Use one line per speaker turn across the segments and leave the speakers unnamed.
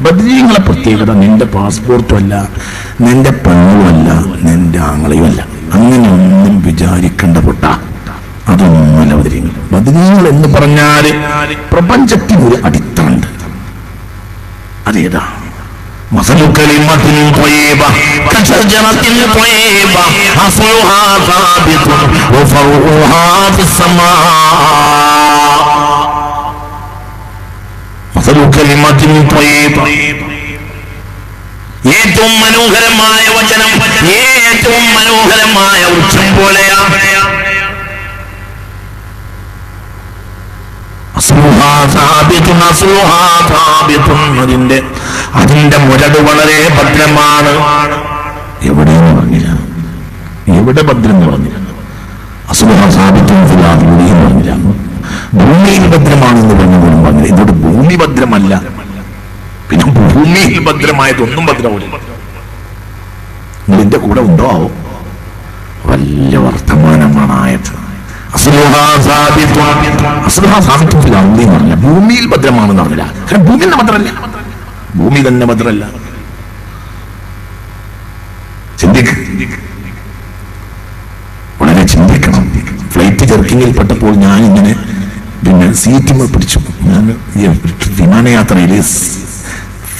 ബദ്രീങ്ങളെ പ്രത്യേകത നിന്റെ പാസ്പോർട്ടും അല്ല നിന്റെ പെണ്ണുമല്ല നിന്റെ ആങ്ങളെയും അല്ല അങ്ങനെ ഒന്നും വിചാരിക്കേണ്ട പൊട്ട അതൊന്നുമല്ല ബദ്രീങ്ങൾ ബദ്രീങ്ങൾ എന്ന് പറഞ്ഞാൽ പ്രപഞ്ചത്തിന് ഒരു അടിത്തറുണ്ട് അതേതാ مثل كلمة طيبة كشجرة طيبة أصلها ثابت وفرعها في السماء ഏറ്റവും മനോഹരമായ വചനം ഏറ്റവും മനോഹരമായ വൃക്ഷം പോലെയാണ്. അതിന്റെ അതിന്റെ മുരട് വളരെ ഭദ്രമാണ്. എവിടെയെന്ന് പറഞ്ഞില്ല. എവിടെ ഭദ്രം എന്ന് പറഞ്ഞില്ല. അസുഖ സാബിത്തും പറഞ്ഞില്ല. ഭൂമിയിൽ ഭദ്രമാണെന്ന് പറഞ്ഞപ്പോഴും പറഞ്ഞത് ഇതോട് ഭൂമി ഭദ്രമല്ല പിന്നെ ഭൂമിയിൽ ഭദ്രമായതൊന്നും ഭദ്രമില്ല നിന്റെ കൂടെ ഉണ്ടോ? ആവോ. വലിയ വർത്തമാനമാണ് ആയത്. ഭൂമിയിൽ ഭദ്രമാണെന്ന് പറഞ്ഞില്ല. കാരണം ഭൂമി തന്നെ ഭദ്രല്ല ഭൂമി തന്നെ ഭദ്രല്ല ചിന്തിക്ക്. വളരെ ചിന്തിക്കണം. ഫ്ലൈറ്റ് ചെറുക്കിങ്ങിൽ പെട്ടപ്പോൾ ഞാൻ ഇങ്ങനെ പിന്നെ സീറ്റുമ്പോൾ പിടിച്ചു. ഞാൻ വിമാനയാത്രയിൽ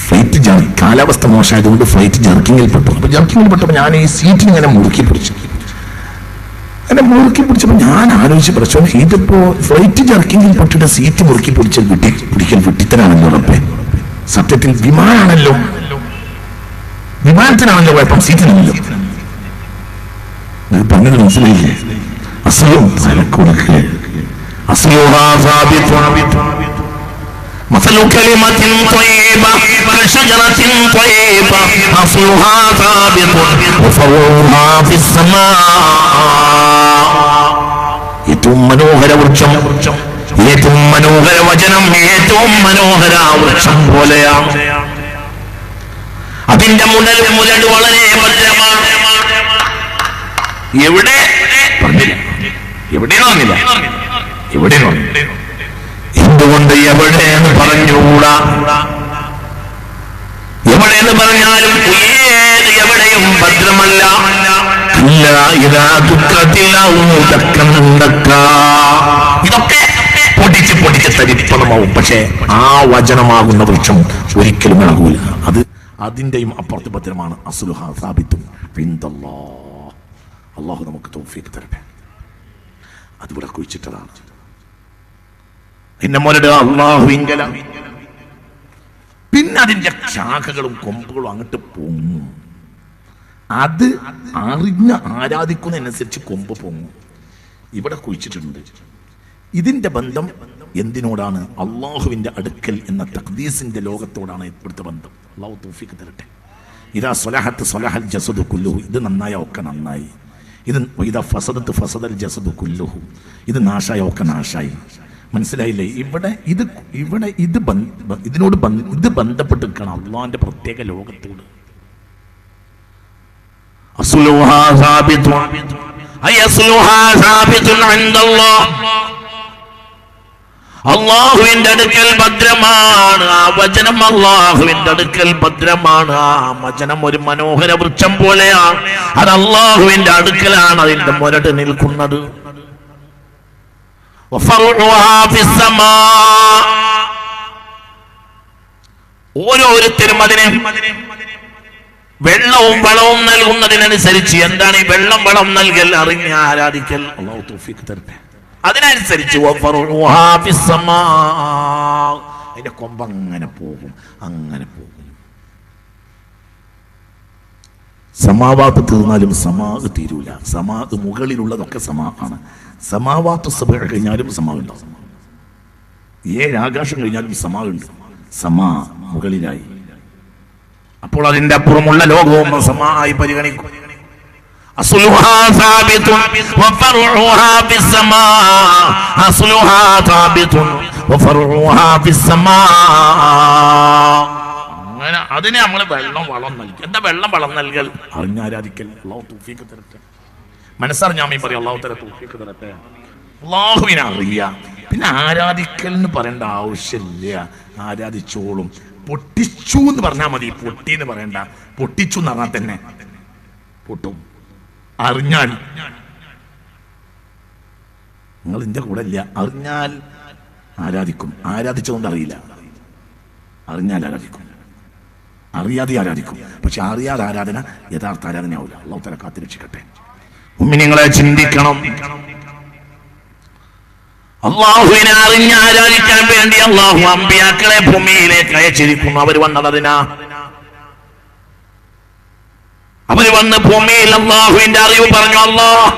ഫ്ലൈറ്റ് ജർ- കാലാവസ്ഥ മോശമായതുകൊണ്ട് ഫ്ലൈറ്റ് ജർക്കിങ്ങിൽ പെട്ടു. അപ്പൊ ജർക്കിങ്ങിൽ പെട്ടപ്പോൾ ഞാൻ ഈ സീറ്റിൽ ഇങ്ങനെ മുറുക്കി പിടിച്ചു. അങ്ങനെ മുറുക്കി പിടിച്ചപ്പോൾ ഞാൻ ആലോചിച്ച് പ്രശ്നം ഇതിപ്പോ ഫ്ലൈറ്റ് ജർക്കിങ്ങിൽ പെട്ടിട്ട് സീറ്റ് മുറുക്കി പിടിച്ച വിട്ടി പിടിക്കൽ വിട്ടിത്തനാണെന്ന് ഉറപ്പേ. സത്യത്തിൽ വിമാനാണല്ലോ. വിമാനത്തിനാണല്ലോ കുഴപ്പം. സീറ്റിനാണല്ലോ പറഞ്ഞത് മനസ്സിലായില്ലേ? അസുഖം തലക്കുണക്ക് അസുഖ مثل كلمة طيبة كشجرة طيبة أصلها ثابت وفروعها في السماء ഏറ്റവും മനോഹര വൃക്ഷം ഏറ്റവും മനോഹര വചനം ഏറ്റവും മനോഹര വൃക്ഷം പോലെയാണ് അതിന്റെ മുതൽ മുരട് വളരെ ഭദ്രമാണ് എവിടെ പറഞ്ഞില്ല എവിടെയെന്ന് പറഞ്ഞു എന്തുകൊണ്ട് എവിടെ എന്ന് പറഞ്ഞുകൂടാ? എവിടെ എന്ന് പറഞ്ഞാലും ഏത് എവിടെയും ഭദ്രമല്ല. ഇല്ല ഇതാ ദുഃഖത്തില്ല ഇതൊക്കെ പൊടിച്ച് പൊടിച്ച് തരിപ്പണമാവും. പക്ഷേ ആ വചനമാകുന്ന വൃക്ഷം ഒരിക്കലും ഇളകൂല. അത് അതിന്റെയും അപ്പുറത്ത് ഭദ്രമാണ്. അസുലുഹ സാബിത്തും അള്ളാഹു നമുക്ക് തോഫിക്ക് തരട്ടെ. അതിവിടെ കുഴിച്ചിട്ടതാണ്. പിന്നെ മുരട് അള്ളാഹുവിങ്കല പിന്നെ അതിന്റെ ശാഖകളും കൊമ്പുകളും അങ്ങോട്ട് പൊങ്ങും. അത് അറിഞ്ഞ് ആരാധിക്കുന്നതനുസരിച്ച് കൊമ്പ് പൊങ്ങും. ഇവിടെ കുഴിച്ചിട്ടുണ്ട്. ഇതിന്റെ ബന്ധം എന്തിനോടാണ്? അള്ളാഹുവിന്റെ അടുക്കൽ എന്ന തഖ്ദീസിന്റെ ലോകത്തോടാണ് ഇവിടുത്തെ ബന്ധം. അള്ളാഹു തൗഫീഖ് തരട്ടെ. ഇതാ സ്വലഹത്ത് സ്വലഹൽ ജസദു കുല്ലുഹു. ഇത് നന്നായ ഒക്കെ നന്നായി. ഇത് ഇതാ ഫസദത്ത് ഫസദൽ ജസദു കുല്ലുഹു. ഇത് നാശായ ഒക്കെ നാശായി. മനസ്സിലായില്ലേ? ഇവിടെ ഇത് ഇവിടെ ഇത് ഇതിനോട് ഇത് ബന്ധപ്പെട്ട് നിൽക്കണം അള്ളാഹിന്റെ പ്രത്യേക ലോകത്തോട്. അള്ളാഹുവിന്റെ അടുക്കൽ ഭദ്രമാണ്. ആ വചനം അള്ളാഹുവിന്റെ അടുക്കൽ ഭദ്രമാണ്. ആ വചനം ഒരു മനോഹര വൃക്ഷം പോലെയാണ്. അത് അള്ളാഹുവിന്റെ അടുക്കലാണ് അതിന്റെ മുരട് നിൽക്കുന്നത്. ഓരോരുത്തരും അതിനെ വെള്ളവും വളവും നൽകുന്നതിനനുസരിച്ച് എന്താണ് ഈ വെള്ളം വളം നൽകൽ അറിഞ്ഞ ആരാധിക്കൽ? അതിനനുസരിച്ച്. അതിന്റെ കൊമ്പ് അങ്ങനെ പോകും അങ്ങനെ പോകും. സമാവാത്ത് തീർന്നാലും സമാ തീരൂല സമാ മുകളിലുള്ളതൊക്കെ സമാ ആണ് സമാവാത്ത് സഭ കഴിഞ്ഞാലും സമാ ഉണ്ടാവും ഏഴ് ആകാശം കഴിഞ്ഞാലും സമാ ഉണ്ട് സമാ മുകളിലായി അപ്പോൾ അതിന്റെ അപ്പുറമുള്ള ലോകവും സമായി പരിഗണിക്കും أصلها ثابت وفرعها في السماء أصلها ثابت وفرعها في السماء അങ്ങനെ അതിനെ നമ്മൾ വെള്ളം വളം നൽകി. എന്താ വെള്ളം വളം നൽകൽ? അറിഞ്ഞാരാധിക്കൽ. അള്ളാഹു തൂഫീക്ക് തരട്ടെ. മനസ്സറിഞ്ഞാ മീ പറയും അള്ളാഹു തര തൂഫീക്ക് തരട്ടെ. അള്ളാഹുവിനെ അറിയാം. പിന്നെ ആരാധിക്കൽ എന്ന് പറയേണ്ട ആവശ്യമില്ല. ആരാധിച്ചോളും. പൊട്ടിച്ചു എന്ന് പറഞ്ഞാൽ മതി. പൊട്ടി എന്ന് പറയണ്ട. പൊട്ടിച്ചു എന്ന് പറഞ്ഞാൽ തന്നെ. പൊട്ടും. അറിഞ്ഞാൽ. നിങ്ങൾ ഇന്ത്യ കൂടെ ഇല്ല. അറിഞ്ഞാൽ ആരാധിക്കും. ആരാധിച്ചതുകൊണ്ട് അറിയില്ല. അറിഞ്ഞാൽ ആരാധിക്കും. അറിയാതെ ആരാധിക്കും. പക്ഷെ അറിയാതെ ആരാധന യഥാർത്ഥ ആരാധനയാവില്ല. അള്ളാഹു തല കാത്തിരക്ഷിക്കട്ടെ. ഉമ്മിനിങ്ങളെ ചിന്തിക്കണം. അള്ളാഹുവിനെ അറിഞ്ഞ് ആരാധിക്കാൻ വേണ്ടി അള്ളാഹു അമ്പിയാക്കളെ ഭൂമിയിലേക്ക് അയച്ചിരിക്കുന്നു. അവർ വന്നത് അതിനാ? അവർ വന്ന് ഭൂമിയിൽ അള്ളാഹുവിന്റെ അറിവ് പറഞ്ഞു അള്ളാഹ്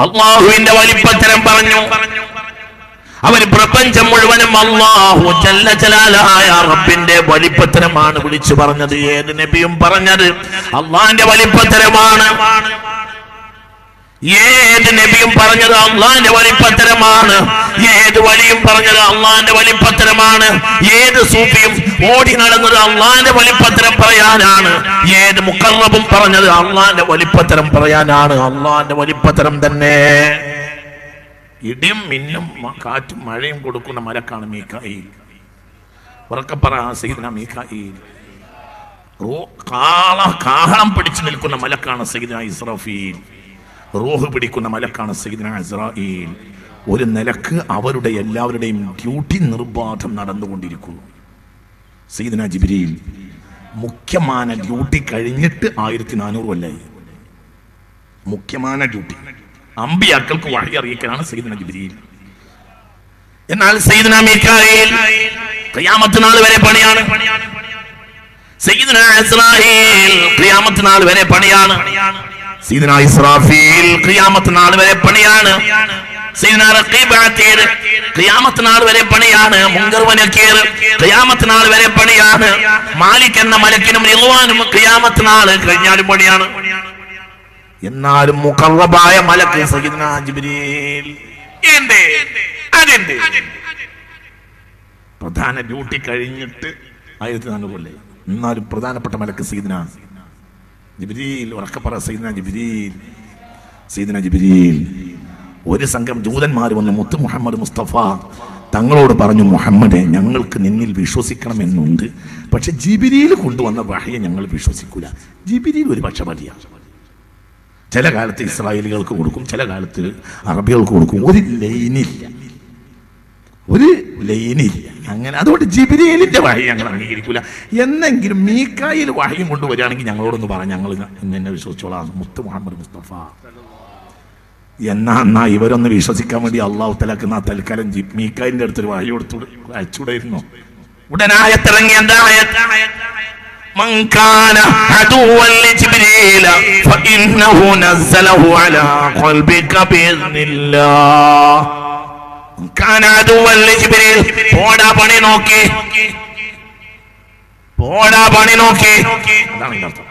അള്ളാഹുവിന്റെ വലിപ്പത്തരം പറഞ്ഞു പറഞ്ഞു. അവർ പ്രപഞ്ചം മുഴുവനും അള്ളാഹു ജല്ല ജലാലായ റബ്ബിന്റെ വലിപ്പത്തരമാണ് വിളിച്ചു പറഞ്ഞത്. ഏത് നബിയും പറഞ്ഞത് അള്ളാന്റെ വലിപ്പത്തരമാണ് ഏത് നബിയും പറഞ്ഞത് അള്ളാന്റെ വലിപ്പത്തരമാണ് ഏത് വലിയും പറഞ്ഞത് അള്ളാന്റെ വലിപ്പത്തരമാണ് ഏത് സൂഫിയും ഓടി നടന്നത് അള്ളാന്റെ വലിപ്പത്തരം പറയാനാണ്. ഏത് മുക്കറബും പറഞ്ഞത് അള്ളാന്റെ വലിപ്പത്തരം പറയാനാണ്. അള്ളാന്റെ വലിപ്പത്തരം തന്നെ. ഇടിയും മിന്നും കാറ്റും മഴയും കൊടുക്കുന്ന മലക്കാണ് മീക്കായി ഉറക്കപ്പറ സൈദന മീക്കായി കാള കാഹളം പിടിച്ചു നിൽക്കുന്ന മലക്കാണ് സൈദന ഇസ്രഫീൽ. റോഹ് പിടിക്കുന്ന മലക്കാണ് സൈദന ഇസ്രായേൽ ഒരു നിലയ്ക്ക് അവരുടെ എല്ലാവരുടെയും ഡ്യൂട്ടി നിർബാധം നടന്നുകൊണ്ടിരിക്കുന്നു. സൈദന ജിബിരിയിൽ മുഖ്യമായ ഡ്യൂട്ടി കഴിഞ്ഞിട്ട് ആയിരത്തി നാനൂറ് കൊല്ലായി. മുഖ്യമായ ഡ്യൂട്ടി. അമ്പിയാക്കൾക്ക് വഴി അറിയിക്കലാണ് സൈദന ജിബ്രീൽ. എന്നാൽ സൈദന മീക്കായേൽ ഖിയാമത്ത് നാൾ വരെ പണിയാണ്. സൈദന ഇസ്രായേൽ ഖിയാമത്ത് നാൾ വരെ പണിയാണ്. സൈദന ഇസ്രാഫീൽ ഖിയാമത്ത് നാൾ വരെ പണിയാണ്. ഖിയാമത്ത് നാൾ വരെ പണിയാണ്. മുങ്കർ വനക്കീർ ഖിയാമത്ത് നാൾ വരെ പണിയാണ്. മാലിക് എന്ന മലക്കിനും റിദ്വാനും ഖിയാമത്ത് നാൾ കഴിഞ്ഞാലും പണിയാണ്. എന്നാലും മുഖറബായ മലക്ക് ജിബ്രീൽ. പ്രധാന ഡ്യൂട്ടി കഴിഞ്ഞിട്ട് ആയിരത്തി നാനൂറ് എന്നാലും പ്രധാനപ്പെട്ട മലക്ക് സീദന ജിബിരിയിൽ ഉറക്കപ്പറ സീദന ജിബിരിയിൽ സീദന ജിബിരിയിൽ ഒരു സംഘം ജൂതന്മാർ വന്ന് മുത്ത് മുഹമ്മദ് മുസ്തഫ തങ്ങളോട് പറഞ്ഞു മുഹമ്മദെ ഞങ്ങൾക്ക് നിന്നിൽ വിശ്വസിക്കണമെന്നുണ്ട്. പക്ഷെ ജിബിരിയിൽ കൊണ്ടുവന്ന വഹയെ ഞങ്ങൾ വിശ്വസിക്കൂല. ജിബിരിയിൽ ഒരു പക്ഷപാതിയാണ്. ചില കാലത്ത് ഇസ്രായേലികൾക്ക് കൊടുക്കും ചില കാലത്ത് അറബികൾക്ക് കൊടുക്കും. ഒരു ലൈനില്ല. ഒരു ലൈനില്ല. അങ്ങനെ അതുകൊണ്ട് ജിബിരിയലിന്റെ വഴി ഞങ്ങൾ അംഗീകരിക്കില്ല എന്നെങ്കിലും മീക്കായിൽ വഴിയും കൊണ്ടുവരികയാണെങ്കിൽ ഞങ്ങളോടൊന്ന് പറയാം ഞങ്ങൾ എന്നെ വിശ്വസിച്ചോളാം. മുത്ത് മുഹമ്മദ് മുസ്തഫ. എന്നാ എന്നാ ഇവരൊന്ന് വിശ്വസിക്കാൻ വേണ്ടി അള്ളാഹു തലക്കുന്ന തൽക്കാലം മീക്കായിന്റെ അടുത്തൊരു വഴി കൊടുത്തു അയച്ചുകൂടായിരുന്നു ഉടനായത്തിറങ്ങി എന്താ من كان عدوا لجبريل فإنه نزله على قلبك بإذن الله من كان عدوا لجبريل പോടാ പണി നോക്കി പോടാ പണി നോക്കി അതാണ് ഇതിന്റെ അർത്ഥം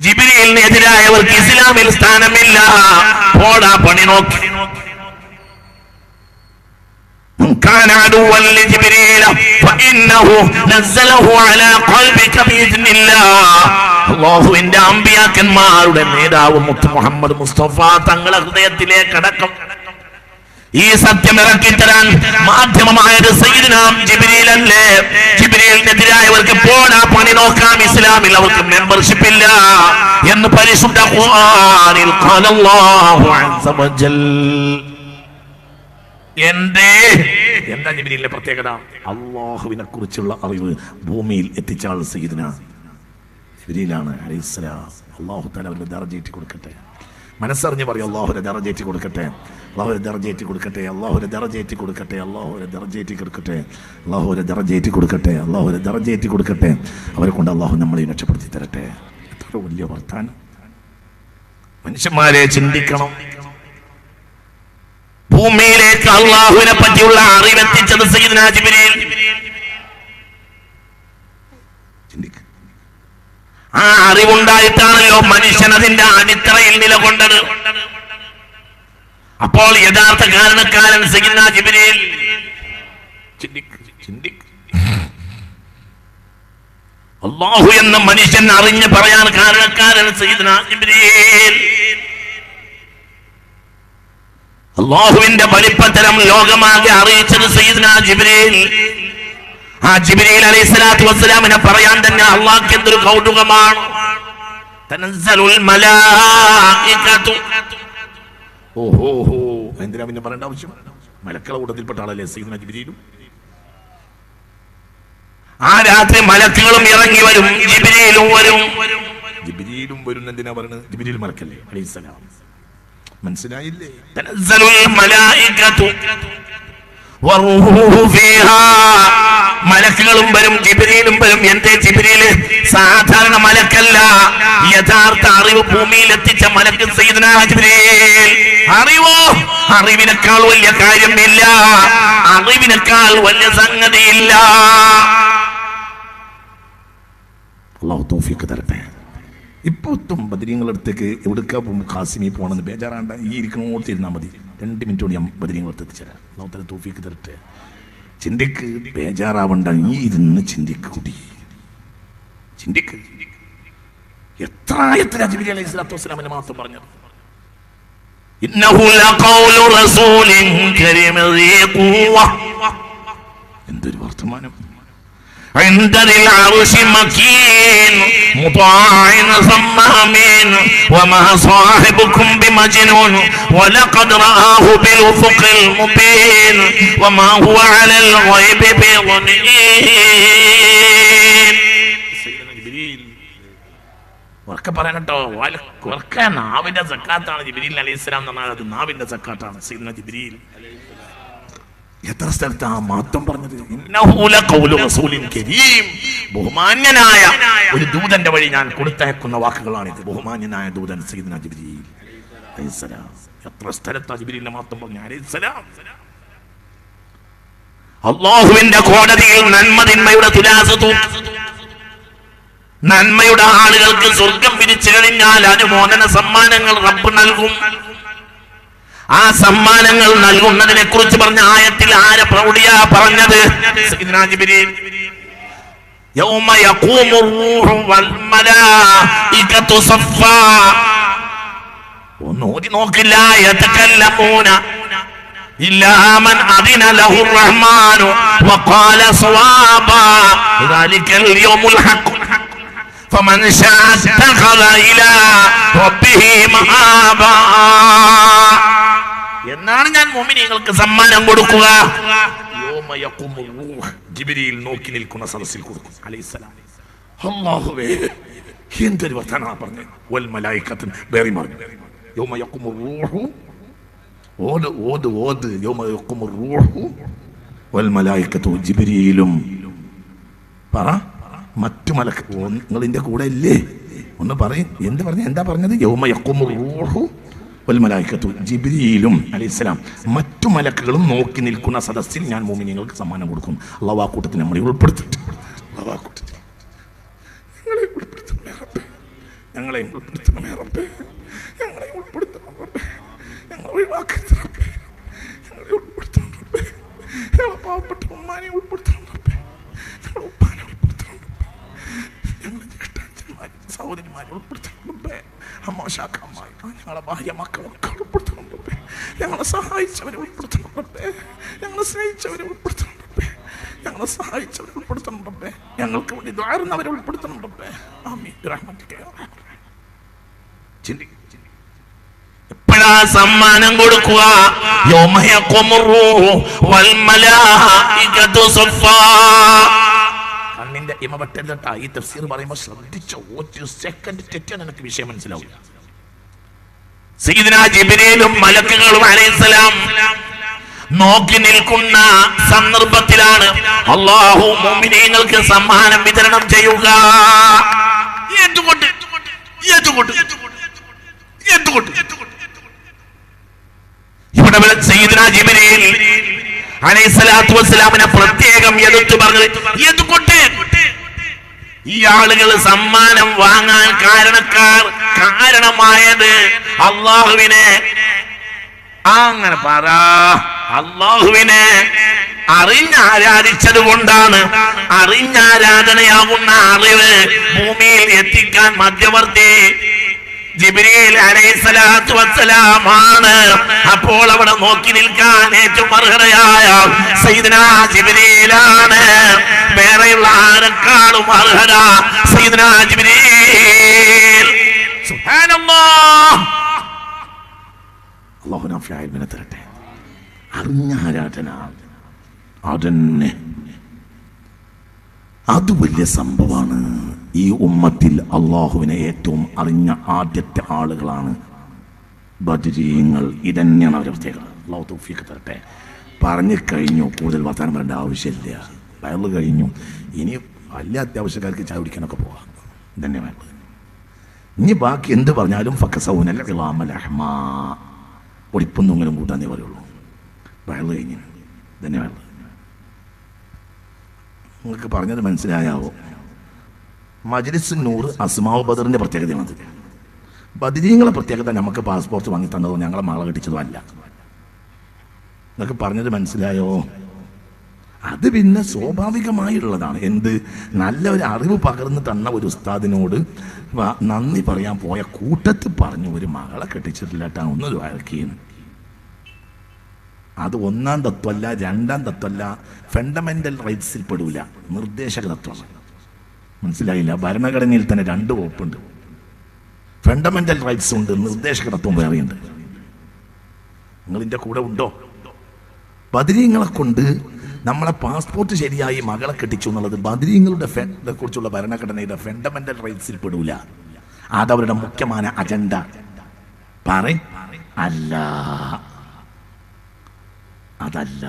ജിബിരിലിന് എതിരായവർക്ക് ഇസ്ലാമിൽ സ്ഥാനമില്ല പോടാ പണി നോക്കി من كان عدوا لجبريل فإنه نزله على قلبك بإذن الله അള്ളാഹുവിന്റെ അമ്പിയാക്കന്മാരുടെ നേതാവ് മുത്ത് മുഹമ്മദ് മുസ്തഫ തങ്ങളെ ഹൃദയത്തിലേക്ക് അടക്കം ഈ സത്യം ഇറക്കിത്തരാൻ മാധ്യമമായത് സയ്യിദ്നാം ജിബ്രീലല്ലേ ജിബ്രീലിനെതിരായവർക്ക് പോടാ പണി നോക്കാം ഇസ്ലാമിൽ അവർക്ക് മെമ്പർഷിപ്പ് ഇല്ല എന്ന് പരിശുദ്ധ ഖുർആനിൽ ഖാലല്ലാഹു അസ്സ വജൽ എന്തേ ജിബ്രീലിന്റെ പ്രത്യേകത? അള്ളാഹുവിനെ കുറിച്ചുള്ള അറിവ് ഭൂമിയിൽ എത്തിച്ച ആൾ സയ്യിദ്ന ജിബ്രീലാണ് അലൈഹിസ്സലാം അള്ളാഹു താല അവരുടെ ദർജേറ്റി കൊടുക്കട്ടെ. മനസ്സറിഞ്ഞ് പറയും അള്ളാഹുരെ ദർജേറ്റി കൊടുക്കട്ടെ. അള്ളാഹുരെ ദർജേറ്റി കൊടുക്കട്ടെ. അള്ളാഹുരെ ദർജേറ്റി കൊടുക്കട്ടെ. അള്ളാഹുരെ ദർജേറ്റി കൊടുക്കട്ടെ. അള്ളാഹുരെ ദർജേറ്റി കൊടുക്കട്ടെ. അള്ളാഹുരെ ദറജേറ്റി കൊടുക്കട്ടെ. അവരെ കൊണ്ട് അള്ളാഹു നമ്മളെ രക്ഷപ്പെടുത്തി തരട്ടെ. എത്ര വലിയ വർത്താനം. മനുഷ്യന്മാരെ ചിന്തിക്കണം. ഭൂമിയിലേക്ക് അള്ളാഹുവിനെ പറ്റിയുള്ള അറിവെത്തിച്ചത് സയ്യിദ്ന ജിബ്രീൽ. ആ അറിവുണ്ടായിട്ടാണല്ലോ മനുഷ്യൻ അതിന്റെ അടിത്തറയിൽ നിലകൊണ്ടത്. അപ്പോൾ യഥാർത്ഥ കാരണക്കാരൻ സയ്യിദ്ന ജിബ്രീൽ. അള്ളാഹു എന്ന മനുഷ്യൻ അറിഞ്ഞ് പറയാൻ കാരണക്കാരൻ സയ്യിദ്ന ജിബ്രീൽ. അള്ളാഹുവിന്റെ വലിപ്പത്തരം ലോകമാകെ അറിയിച്ചത് സയ്യിദ്ന ജിബ്രീൽ. ആ ജിബ്രീൽ അലൈഹി സ്വലാത്തു വസ്സലാമിനെ പറയാൻ തന്നെ അള്ളാഹ്ക്ക് എന്തൊരു കൗതുകമാണ്. ഓഹോ എന്തിനാ പിന്നെ പറയേണ്ട ആവശ്യം? മലക്കള കൂട്ടത്തിൽപ്പെട്ട ആളല്ലേ സീദന ജിബ്രീലും? ആ രാത്രി മലക്കുകളും ഇറങ്ങി വരും ജിബ്രീലും വരും. ജിബ്രീലും വരും എന്തിനാ പറയുന്നത് ജിബ്രീൽ മലക്കല്ലേ അലൈഹിസ്സലാം. മനസ്സിലായില്ലേ? മലക്കുകളും വരും ജിബ്രീലും വരും. എന്റെ ജിബിരിയിൽ സാധാരണ മലക്കല്ല. യഥാർത്ഥ അറിവ് ഭൂമിയിൽ എത്തിച്ച മലക്ക് അറിവോ? അറിവിനേക്കാൾ വലിയ കാര്യമില്ല. അറിവിനേക്കാൾ വലിയ സംഗതിയില്ല. തൗഫീഖ് തരട്ടെ. ഇപ്പൊ ഒത്തും ബദരീങ്ങളടുത്തേക്ക് എവിടുക്കാ ഖാസിമി പോകണമെന്ന് ബേജാറാണ്ട. ഈ ഇരിക്കണോട്ട് ഇരുന്നാൽ മതി. രണ്ട് മിനിറ്റ് കൊണ്ട് ഞാൻ ബദരീങ്ങളടുത്ത് എത്തിച്ചേരാം. അള്ളാഹു തൂഫിക്ക് തരട്ടെ? ചിന്തിക്ക്. ബേജാറാവണ്ട. ഈ ഇരുന്ന് ചിന്തിക്ക് കൂടി. ചിന്തിക്ക്. എത്ര എത്ര ജിബിലി അലൈഹി സ്വലാത്തു വസ്സലാമിനെ മാത്രം പറഞ്ഞത്? എന്തൊരു വർത്തമാനം. عند ذي العرش مكين مطاع ثم امين وما صاحبكم بمجنون ولقد رآه بالأفق المبين وما هو على الغيب بضنين ഉറക്കെ പറയാൻ കേട്ടോ ഉറക്കെ നാവിന്റെ സക്കാത്താണ് ജിബിരിൽ അലൈഹി സ്വലാം എന്ന് പറഞ്ഞാൽ അത് നാവിന്റെ സക്കാത്താണ് സീദന ജിബിരിൽ എത്ര സ്ഥലത്ത് ആ മാത്രം പറഞ്ഞത്? ബഹുമാന്യനായ ഒരു ദൂതന്റെ വഴി ഞാൻ കൊടുത്തയക്കുന്ന വാക്കുകളാണിത്. ബഹുമാന്യനായ ദൂതൻ അലൈഹിസ്സലാം എത്ര സ്ഥലത്ത് അജിബിരിന്റെ മാത്രം പറഞ്ഞു അള്ളാഹുവിന്റെ കോടതിയിൽ നന്മ തിന്മയുടെ തുലാസ് നന്മയുടെ ആളുകൾക്ക് സ്വർഗം വിരിച്ചു കഴിഞ്ഞാൽ അനുമോദന സമ്മാനങ്ങൾ റബ്ബ് നൽകും. ആ സമ്മാനങ്ങൾ നൽകുന്നതിനെ കുറിച്ച് പറഞ്ഞ ആയത്തിൽ ആരെ പ്രൗഢിയാ പറഞ്ഞത് സയ്യിദ്നാ ജിബ്രീൽ يوم يقوم الروح والملائكة صفا ഒന്നൂതി നോക്കില്ല يتكلمون إلا من أذن له الرحمن وقال صوابا ذلك اليوم الحق فمن شاء اتخذ إلى ربه مآبا എന്നാണ് ഞാൻ മോമിനിയങ്ങൾക്ക് സമ്മാനം കൊടുക്കുക. ജിബിരിയിൽ നോക്കി നിൽക്കുന്ന സദസ്സിൽ കൊടുക്കും. അലൈഹിസ്സലാം. അല്ലാഹുവേ എന്തൊരു വർത്തനാ പറഞ്ഞു വൽ മലായികത്തുൻ വേറി മറിഞ്ഞു യോമയക്കും റൂഹു ഓത് ഓത് ഓത്. യോമയക്കും റൂഹു വൽ മലായികത്തു ജിബിരിയിലും. പറ. മറ്റു മലക്ക് നിങ്ങൾ ഇതിന്റെ കൂടെ ഇല്ലേ? ഒന്ന് പറയും. എന്ത് പറഞ്ഞു? എന്താ പറഞ്ഞത്? യൗമ യഖുമു റൂഹു വൽ മലായികത്തു ജിബ്രീലും അലൈഹിസ്സലാം മറ്റു മലക്കുകളും നോക്കി നിൽക്കുന്ന സദസ്സിൽ ഞാൻ മോമിനിങ്ങൾക്ക് സമ്മാനം കൊടുക്കും. അള്ളവാക്കൂട്ടത്തിൽ കൂട്ടത്തിൽ നമ്മളെ ഉൾപ്പെടുത്തിട്ട്. ഞങ്ങളെ റബ്ബേ. ഞങ്ങളെ ഉൾപ്പെടുത്തണം ഞങ്ങളെ റബ്ബേ. റബ്ബേ. സഹോദരിമാരെ ഉൾപ്പെടുത്തണം റബ്ബേ. അമ്മോശാക്കന്മാരെ ഞങ്ങളെ ഭാര്യ മക്കളൊക്കെ ഉൾപ്പെടുത്തണം ഞങ്ങളെ സഹായിച്ചവരെ ഉൾപ്പെടുത്തണം ഞങ്ങളെ സ്നേഹിച്ചവരെ ഉൾപ്പെടുത്തണം ഞങ്ങളെ സഹായിച്ചവരെ ഉൾപ്പെടുത്തണം ഞങ്ങൾക്ക് വേണ്ടി ദ്വാരുന്നവരെ ഉൾപ്പെടുത്തണം സമ്മാനം കൊടുക്കുക? യോമയ യഖുമു റൂഹു മലായികതു ഇമ ഈ തഫ്സീർ പറയുമ്പോൾ ശ്രദ്ധിച്ച ഒരു സെക്കൻഡ് തെറ്റാൻ എനിക്ക് വിഷയം മനസ്സിലാവും. സീദന ജിബിരിയിലും മലക്കുകളും അലൈഹിസ്സലാം നോക്കി നിൽക്കുന്ന സന്ദർഭത്തിലാണ് അള്ളാഹു മോമിനീങ്ങൾക്ക് സമ്മാനം വിതരണം ചെയ്യുക. ഇവിടെ സയ്യിദ്ന ജിബ്രീൽ അലൈഹിസ്സലാത്തു വസ്സലാമിനെ പ്രത്യേകം എതിർത്തു പറഞ്ഞത് എന്തുകൊണ്ട് ഈ ആളുകൾ സമ്മാനം വാങ്ങാൻ കാരണക്കാർ കാരണമായത് അള്ളാഹുവിനെ. അങ്ങനെ പറ. അള്ളാഹുവിനെ അറിഞ്ഞാരാധിച്ചത് കൊണ്ടാണ്. അറിഞ്ഞാരാധനയാകുന്ന അറിവ് ഭൂമിയിൽ എത്തിക്കാൻ മധ്യവർത്തി ജിബ്രീൽ അലൈഹിസ്സലാത്തു വസ്സലാമാണ്. അപ്പോൾ അവിടെ നോക്കി നിൽക്കാൻ ഏറ്റവും അർഹതയായ സൈദന ജിബ്രീലാണ്. വേറെയുള്ള ആരെക്കാളും അർഹത സൈദന ജിബ്രീൽ. സുബ്ഹാനല്ലാഹ്. അല്ലാഹു നഫ്യായ ഇൽമിനെ തരട്ടെ. അറിഞ്ഞ ആരാധനാണ് അതന്നെ. അത് വലിയ സംഭവമാണ് ഈ ഉമ്മത്തിൽ അള്ളാഹുവിനെ ഏറ്റവും അറിഞ്ഞ ആദ്യത്തെ ആളുകളാണ് ബദ്രീയങ്ങൾ ഇതന്നെയാണ് അവരുടെ പ്രത്യേകത അള്ളാഹു തൗഫീഖ് തരട്ടെ. പറഞ്ഞു കഴിഞ്ഞു കൂടുതൽ വർത്തമാനം പറയേണ്ട ആവശ്യമില്ല. വയറ് കഴിഞ്ഞു. ഇനി വലിയ അത്യാവശ്യക്കാർക്ക് ചായ കുടിക്കാനൊക്കെ പോവാം. ഇതന്നെ വേണ്ടത്. ഇനി ബാക്കി എന്ത് പറഞ്ഞാലും ഫക്കസൗനൽ ഇളാമലഹ്മാ ഒടിപ്പൊന്നും കൂട്ടാന്നേ പറയുള്ളൂ. വയറ് കഴിഞ്ഞു. ഇതന്നെ വേണ്ടത്. നിങ്ങൾക്ക് പറഞ്ഞത് മനസ്സിലായാവോ? മജ്ലിസ് നൂറ് അസ്മാവ് ബദറിന്റെ പ്രത്യേകതയാണത് ബദരീങ്ങളെ പ്രത്യേകത നമുക്ക് പാസ്പോർട്ട് വാങ്ങി തന്നതോ ഞങ്ങളെ മാള കിട്ടിച്ചതോ അല്ല. എന്നൊക്കെ പറഞ്ഞത് മനസ്സിലായോ? അത് പിന്നെ സ്വാഭാവികമായുള്ളതാണ്. എന്ത്? നല്ല ഒരു അറിവ് പകർന്ന് തന്ന ഒരു ഉസ്താദിനോട് നന്ദി പറയാൻ പോയ കൂട്ടത്തിൽ പറഞ്ഞു ഒരു മകളെ കെട്ടിച്ചിട്ടില്ലാട്ടാ ഒന്നൊരു വഴക്കിയെന്ന് അത് ഒന്നാം തത്വമല്ല രണ്ടാം തത്വമല്ല ഫണ്ടമെന്റൽ റൈറ്റ്സിൽ പെടൂല. നിർദ്ദേശക തത്വമാണ് മനസ്സിലായില്ല. ഭരണഘടനയിൽ തന്നെ രണ്ട് വകുപ്പുണ്ട്. ഫണ്ടമെന്റൽ റൈറ്റ്സ് ഉണ്ട് നിർദ്ദേശക തത്വം വേറെയുണ്ട്. നിങ്ങൾ ഇതിന്റെ കൂടെ ഉണ്ടോ? ബദരീങ്ങളെ കൊണ്ട് നമ്മളെ പാസ്പോർട്ട് ശരിയായി മകളെ കെട്ടിച്ചു എന്നുള്ളത് ബദരീങ്ങളുടെ കുറിച്ചുള്ള ഭരണഘടനയുടെ ഫണ്ടമെന്റൽ റൈറ്റ്സിൽ പെടൂല. അതവരുടെ മുഖ്യമായ അജണ്ട പറ അല്ല. അതല്ല.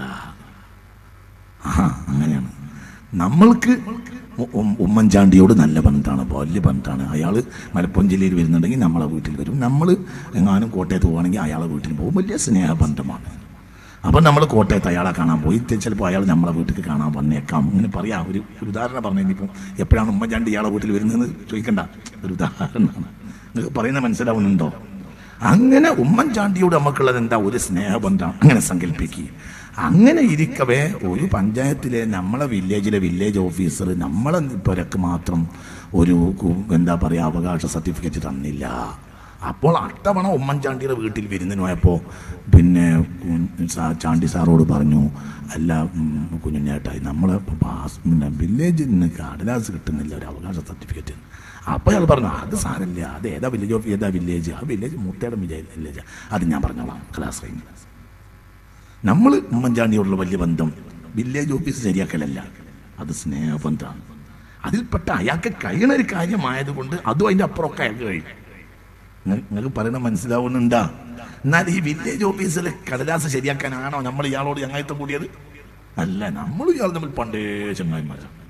അങ്ങനെയാണ്. നമ്മൾക്ക് ഉമ്മൻചാണ്ടിയോട് നല്ല ബന്ധമാണ് വലിയ ബന്ധമാണ്. അയാൾ മലപ്പുറം ജില്ലയിൽ വരുന്നുണ്ടെങ്കിൽ നമ്മളെ വീട്ടിൽ വരും. നമ്മൾ എങ്ങാനും കോട്ടയത്ത് പോവുകയാണെങ്കിൽ അയാളെ വീട്ടിൽ പോകും. വലിയ സ്നേഹബന്ധമാണ്. അപ്പം നമ്മൾ കോട്ടയത്ത് അയാളെ കാണാൻ പോയി. ചിലപ്പോൾ അയാൾ നമ്മളെ വീട്ടിൽ കാണാൻ വന്നേക്കാം. ഇങ്ങനെ പറയാം. ഒരു ഒരു ഉദാഹരണം പറഞ്ഞു ഇനിയിപ്പം എപ്പോഴാണ് ഉമ്മൻചാണ്ടി ഇയാളെ വീട്ടിൽ വരുന്നതെന്ന് ചോദിക്കണ്ട. ഒരു ഉദാഹരണമാണ്. നിങ്ങൾക്ക് പറയുന്നത് മനസ്സിലാവുന്നുണ്ടോ? അങ്ങനെ ഉമ്മൻചാണ്ടിയുടെ നമുക്കുള്ളത് എന്താ? ഒരു സ്നേഹബന്ധം അങ്ങനെ സങ്കല്പിക്കുക അങ്ങനെ ഇരിക്കവേ ഒരു പഞ്ചായത്തിലെ നമ്മളെ വില്ലേജിലെ വില്ലേജ് ഓഫീസർ നമ്മളെ പുരക്ക് മാത്രം ഒരു എന്താ പറയുക അവകാശ സർട്ടിഫിക്കറ്റ് തന്നില്ല. അപ്പോൾ അട്ടവണ ഉമ്മൻചാണ്ടിയുടെ വീട്ടിൽ വിരുന്നിന് പോയപ്പോൾ പിന്നെ ചാണ്ടി സാറോട് പറഞ്ഞു അല്ല ഉം, കുഞ്ഞുഞ്ഞേട്ടായി നമ്മളെ പിന്നെ വില്ലേജിൽ നിന്ന് കടലാസ് കിട്ടുന്നില്ല ഒരു അവകാശ സർട്ടിഫിക്കറ്റ്. അപ്പോൾ അയാൾ പറഞ്ഞു അത് സാരമില്ല. അത് ഏതാ വില്ലേജ് ഓഫ് ഏതാ വില്ലേജ് ആ വില്ലേജ് മുത്തേടം വില്ലേജ് അത് ഞാൻ പറഞ്ഞോളാം. ക്ലാസ് കഴിഞ്ഞ്. നമ്മൾ ഉമ്മൻചാണ്ടിയോടുള്ള വലിയ ബന്ധം വില്ലേജ് ഓഫീസ് ശരിയാക്കലല്ല. അത് സ്നേഹബന്ധമാണ്. അതിൽപ്പെട്ട അയാൾക്ക് കഴിയണ ഒരു കാര്യമായതുകൊണ്ട് അതും അതിന്റെ അപ്പുറമൊക്കെ അയാൾക്ക് കഴിയും. നിങ്ങൾക്ക് പറയണ മനസ്സിലാവുന്നുണ്ടാ എന്നാൽ ഈ വില്ലേജ് ഓഫീസിൽ കടലാസ് ശരിയാക്കാനാണോ നമ്മൾ ഇയാളോട് ഞങ്ങളത്തെ കൂടിയത്? അല്ല നമ്മൾ ഇയാൾ തമ്മിൽ പണ്ടേ ചങ്ങായിമാരാണ്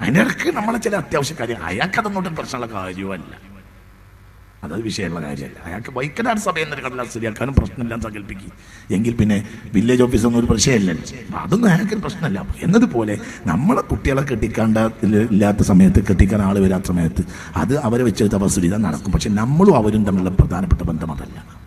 അതിന്റെ ഇടയ്ക്ക് നമ്മളെ ചില അത്യാവശ്യ കാര്യം അയാൾക്ക് അതൊന്നും പ്രശ്നമുള്ള കാര്യമല്ല അതത് വിഷയമുള്ള കാര്യമല്ല. അയാൾക്ക് വൈക്കനാട് സഭയിൽ നിന്ന് കടലാസ് ശരിയാക്കാനും പ്രശ്നമില്ല സങ്കല്പിക്കും. എങ്കിൽ പിന്നെ വില്ലേജ് ഓഫീസൊന്നും ഒരു പ്രശ്നമില്ലല്ലോ. അതൊന്നും അയാൾക്ക് പ്രശ്നമല്ല. എന്നതുപോലെ നമ്മളെ കുട്ടികളെ കെട്ടിക്കാണ്ട ഇല്ലാത്ത സമയത്ത് കെട്ടിക്കാൻ ആൾ വരാത്ത സമയത്ത് അത് അവരെ വെച്ച് വസ്തുത നടക്കും. പക്ഷെ നമ്മളും അവരും തമ്മിലുള്ള പ്രധാനപ്പെട്ട ബന്ധം അതല്ല.